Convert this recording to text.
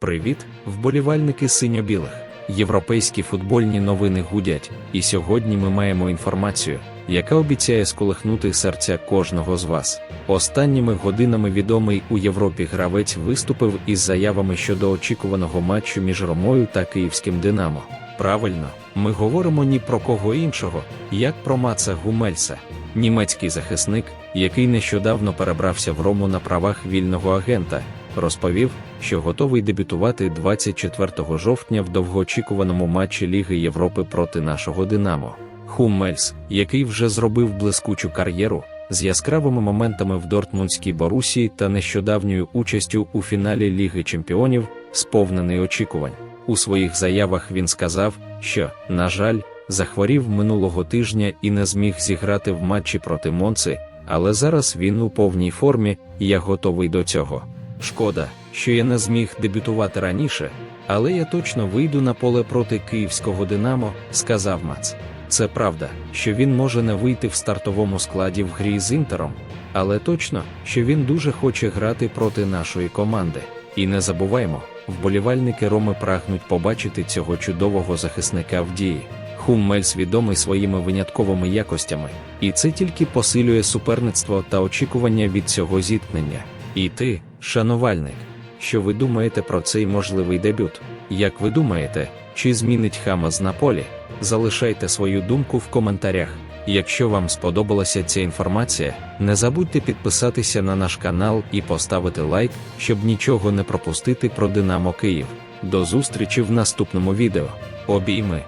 Привіт, вболівальники синьо-білих. Європейські футбольні новини гудять, і сьогодні ми маємо інформацію, яка обіцяє сколихнути серця кожного з вас. Останніми годинами відомий у Європі гравець виступив із заявами щодо очікуваного матчу між Ромою та Київським Динамо. Правильно, ми говоримо ні про кого іншого, як про Маца Гумельса, німецький захисник, який нещодавно перебрався в Рому на правах вільного агента, розповів, що готовий дебютувати 24 жовтня в довгоочікуваному матчі Ліги Європи проти нашого Динамо. Хуммельс, який вже зробив блискучу кар'єру з яскравими моментами в Дортмундській Борусії та нещодавньою участю у фіналі Ліги Чемпіонів, сповнений очікувань. У своїх заявах він сказав, що, на жаль, захворів минулого тижня і не зміг зіграти в матчі проти Монци, але зараз він у повній формі, і я готовий до цього. Шкода, що я не зміг дебютувати раніше, але я точно вийду на поле проти київського Динамо, сказав Мац. Це правда, що він може не вийти в стартовому складі в грі з Інтером, але точно, що він дуже хоче грати проти нашої команди. І не забуваймо, вболівальники Роми прагнуть побачити цього чудового захисника в дії. Хуммельс відомий своїми винятковими якостями, і це тільки посилює суперництво та очікування від цього зіткнення. І ти, шанувальник, що ви думаєте про цей можливий дебют? Як ви думаєте, чи змінить Хамас на полі? Залишайте свою думку в коментарях. Якщо вам сподобалася ця інформація, не забудьте підписатися на наш канал і поставити лайк, щоб нічого не пропустити про Динамо Київ. До зустрічі в наступному відео. Обійми!